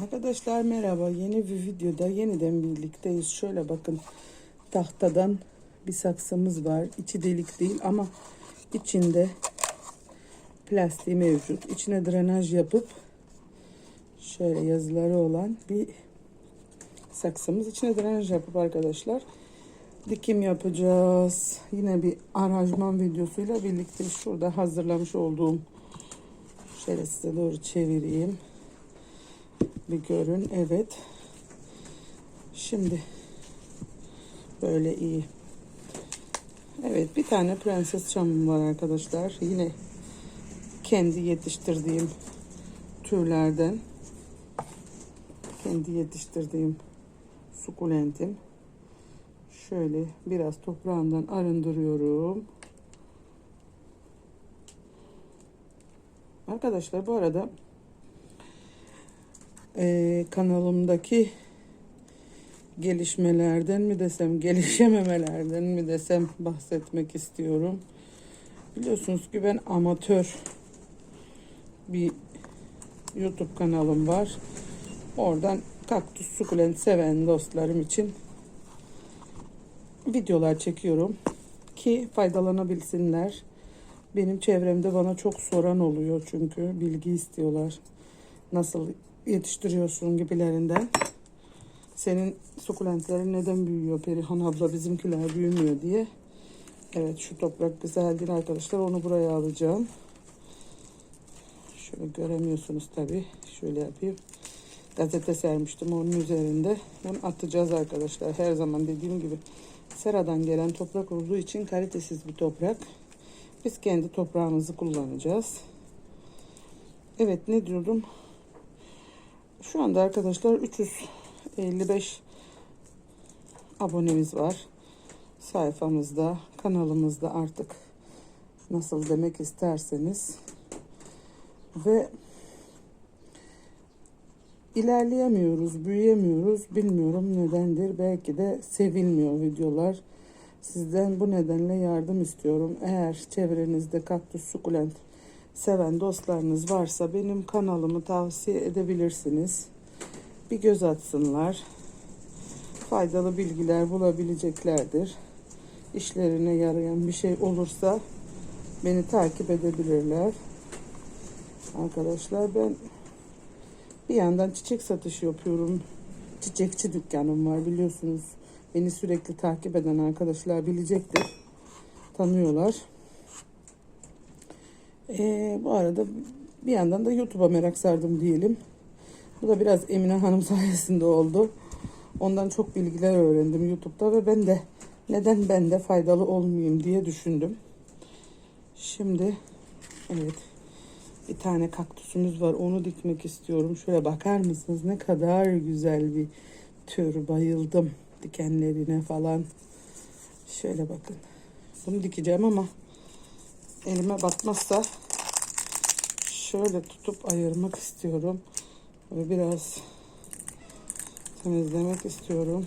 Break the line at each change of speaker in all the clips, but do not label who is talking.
Arkadaşlar merhaba. Yeni bir videoda yeniden birlikteyiz. Şöyle bakın. Tahtadan bir saksımız var. İçi delik değil ama içinde plastiği mevcut. İçine drenaj yapıp şöyle yazıları olan bir saksımız. İçine drenaj yapıp arkadaşlar dikim yapacağız. Yine bir aranjman videosuyla birlikte şurada hazırlamış olduğum şöyle size doğru çevireyim bir görün. Evet. Şimdi böyle iyi. Evet bir tane prenses çamım var arkadaşlar. Yine kendi yetiştirdiğim türlerden. Kendi yetiştirdiğim sukulentim. Şöyle biraz toprağından arındırıyorum. Arkadaşlar bu arada e, kanalımdaki gelişmelerden mi desem, gelişememelerden mi desem bahsetmek istiyorum. Biliyorsunuz ki ben amatör bir YouTube kanalım var. Oradan kaktüs sukulent seven dostlarım için videolar çekiyorum ki faydalanabilsinler. Benim çevremde bana çok soran oluyor çünkü bilgi istiyorlar. Nasıl yetiştiriyorsun gibilerinden. Senin sukulentlerin neden büyüyor Perihan abla bizimkiler büyümüyor diye. Evet şu toprak güzel değil arkadaşlar onu buraya alacağım. Şöyle göremiyorsunuz tabi. Şöyle yapayım. Gazete sermiştim onun üzerinde. Bunu atacağız arkadaşlar. Her zaman dediğim gibi seradan gelen toprak olduğu için kalitesiz bir toprak. Biz kendi toprağımızı kullanacağız. Evet ne diyordum? Şu anda arkadaşlar 355 abonemiz var. Sayfamızda, kanalımızda artık nasıl demek isterseniz. Ve ilerleyemiyoruz, büyüyemiyoruz. Bilmiyorum nedendir. Belki de sevilmiyor videolar. Sizden bu nedenle yardım istiyorum. Eğer çevrenizde kaktüs, sukulent seven dostlarınız varsa benim kanalımı tavsiye edebilirsiniz. Bir göz atsınlar. Faydalı bilgiler bulabileceklerdir. İşlerine yarayan bir şey olursa beni takip edebilirler. Arkadaşlar ben bir yandan çiçek satışı yapıyorum. Çiçekçi dükkanım var biliyorsunuz. Beni sürekli takip eden arkadaşlar bilecektir. Tanıyorlar. Ee, bu arada bir yandan da YouTube'a merak sardım diyelim. Bu da biraz Emine Hanım sayesinde oldu. Ondan çok bilgiler öğrendim YouTube'da ve ben de neden ben de faydalı olmayayım diye düşündüm. Şimdi evet bir tane kaktüsümüz var. Onu dikmek istiyorum. Şöyle bakar mısınız? Ne kadar güzel bir tür. Bayıldım dikenlerine falan. Şöyle bakın. Bunu dikeceğim ama elime batmazsa şöyle tutup ayırmak istiyorum. Ve biraz temizlemek istiyorum.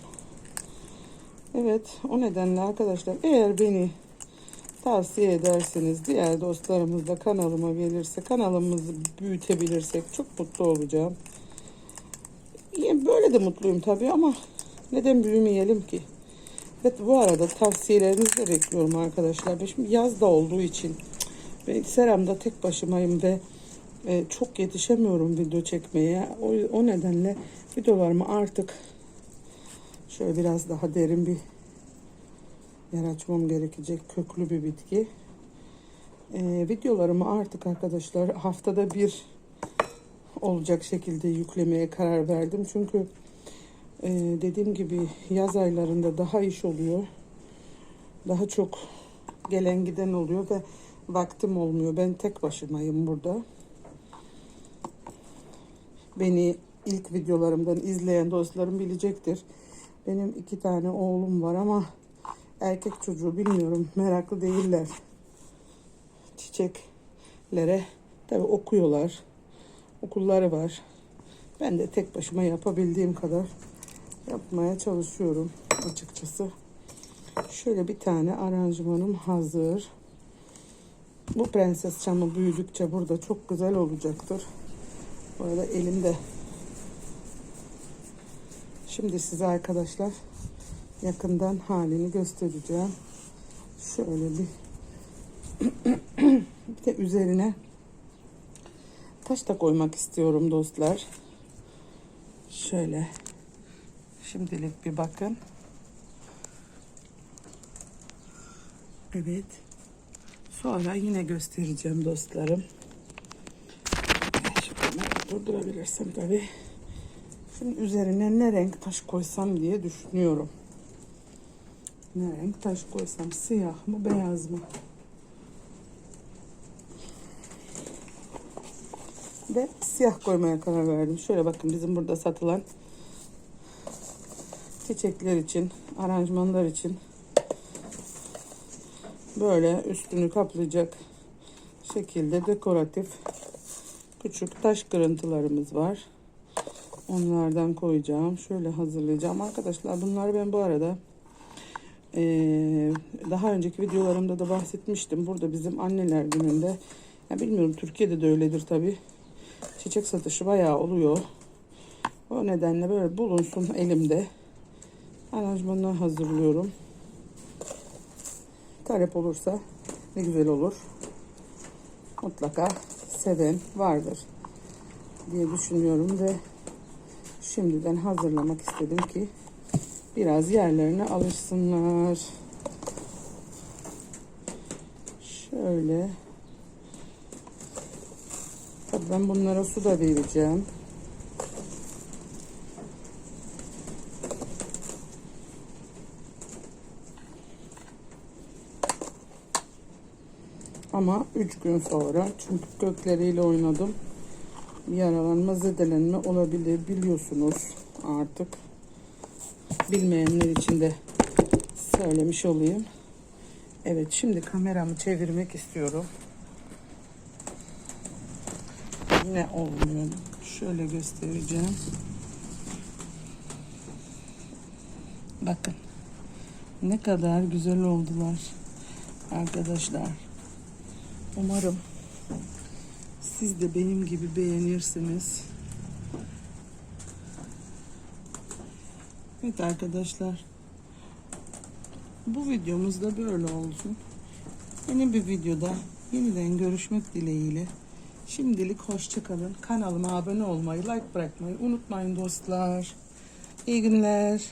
Evet o nedenle arkadaşlar eğer beni tavsiye ederseniz diğer dostlarımız da kanalıma gelirse kanalımızı büyütebilirsek çok mutlu olacağım. Yani böyle de mutluyum tabii ama neden büyümeyelim ki? Evet bu arada tavsiyelerinizi de bekliyorum arkadaşlar. Ben Şimdi yaz da olduğu için ben seramda tek başımayım ve e, çok yetişemiyorum video çekmeye. O, o nedenle videolarımı artık şöyle biraz daha derin bir yer açmam gerekecek köklü bir bitki. E, videolarımı artık arkadaşlar haftada bir olacak şekilde yüklemeye karar verdim. Çünkü e, dediğim gibi yaz aylarında daha iş oluyor. Daha çok gelen giden oluyor ve vaktim olmuyor. Ben tek başımayım burada. Beni ilk videolarımdan izleyen dostlarım bilecektir. Benim iki tane oğlum var ama erkek çocuğu bilmiyorum meraklı değiller. Çiçeklere tabi okuyorlar. Okulları var. Ben de tek başıma yapabildiğim kadar yapmaya çalışıyorum açıkçası. Şöyle bir tane aranjmanım hazır. Bu prenses çamı büyüdükçe burada çok güzel olacaktır. Bu arada elimde Şimdi size arkadaşlar yakından halini göstereceğim. Şöyle bir bir de üzerine taş da koymak istiyorum dostlar. Şöyle şimdilik bir bakın. Evet. Sonra yine göstereceğim dostlarım. Şimdi durdurabilirsem tabii. Şimdi üzerine ne renk taş koysam diye düşünüyorum. Ne renk taş koysam siyah mı beyaz mı? Ve siyah koymaya karar verdim. Şöyle bakın bizim burada satılan çiçekler için, aranjmanlar için böyle üstünü kaplayacak şekilde dekoratif küçük taş kırıntılarımız var. Onlardan koyacağım. Şöyle hazırlayacağım. Arkadaşlar bunları ben bu arada eee, daha önceki videolarımda da bahsetmiştim. Burada bizim anneler gününde ya bilmiyorum Türkiye'de de öyledir tabi. Çiçek satışı bayağı oluyor. O nedenle böyle bulunsun elimde. Aranjmanlar hazırlıyorum. Talep olursa ne güzel olur. Mutlaka seven vardır diye düşünüyorum ve şimdiden hazırlamak istedim ki biraz yerlerine alışsınlar. Şöyle. Tabii ben bunlara su da vereceğim. Ama 3 gün sonra çünkü kökleriyle oynadım. Yaralanma, zedelenme olabilir biliyorsunuz artık. Bilmeyenler için de söylemiş olayım. Evet şimdi kameramı çevirmek istiyorum. Yine olmuyor. Şöyle göstereceğim. Bakın. Ne kadar güzel oldular. Arkadaşlar. Umarım siz de benim gibi beğenirsiniz. Evet arkadaşlar. Bu videomuz da böyle olsun. Yeni bir videoda yeniden görüşmek dileğiyle. Şimdilik hoşçakalın. Kanalıma abone olmayı, like bırakmayı unutmayın dostlar. İyi günler.